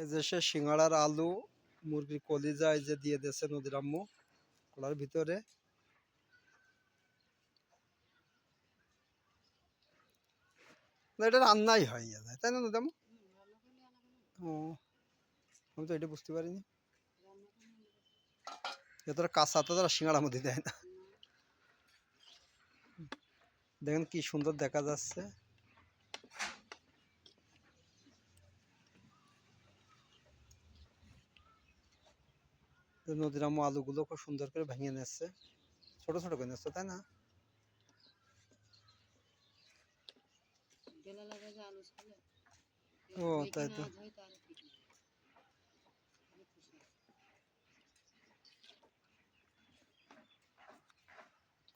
এই যে সে সিঙ্গাড়ার আলু, মুরগির কলিজা, এই যে দিয়ে দিয়েছে নদীর আম্মু কলার ভিতরে। এটা রান্নাই হয় তাই না নদী ও, আমি তো এটা বুঝতে পারিনি। এতটা কাঁচা, তো তারা সিঙ্গাড়ার মধ্যে দেয় না। দেখেন কি সুন্দর দেখা যাচ্ছে। এই নদীর আম্মু আলুগুলো খুব সুন্দর করে ভেঙে নিচ্ছে ছোট ছোট করে নিচ্ছে তাই না? ও, তাই তো।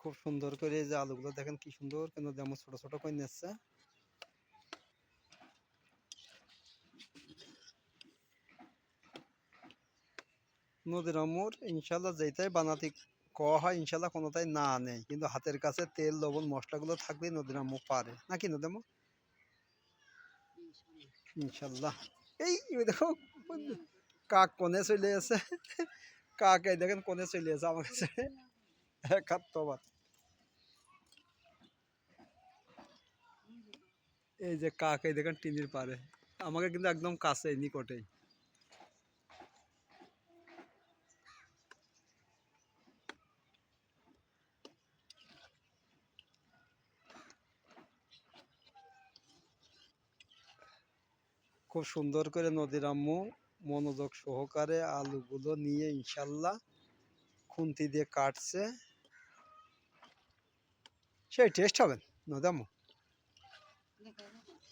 খুব সুন্দর করে এই যে আলুগুলো দেখেন কি সুন্দর কেন যেমন ছোট ছোট করে নিচ্ছে নদীর আমুর ইনশাল্লাহ যেটাই বানাতে কওয়া হয় ইনশাল্লাহ কোনোটাই না নেই। কিন্তু হাতের কাছে তেল, লবণ, মশলাগুলো থাকলে নদীর আম্মু পারে। নাকি নদী আম্মু ইনশাল্লাহ এই দেখো কাক কোনে চলে আছে কাক, এই দেখেন কোনে চলে আছে আমার কাছে। এক হাত তবাত এই যে কাক, এই দেখেন, টিনির পারে আমাকে কিন্তু একদম কাছে নিকটেই। খুব সুন্দর করে নদীর আম্মু মনোযোগ সহকারে আলুগুলো নিয়ে ইনশাল্লাহ খুন্তি দিয়ে কাটছে। সেই টেস্ট হবে, নদী আম্মু।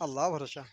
আল্লাহ ভরসা।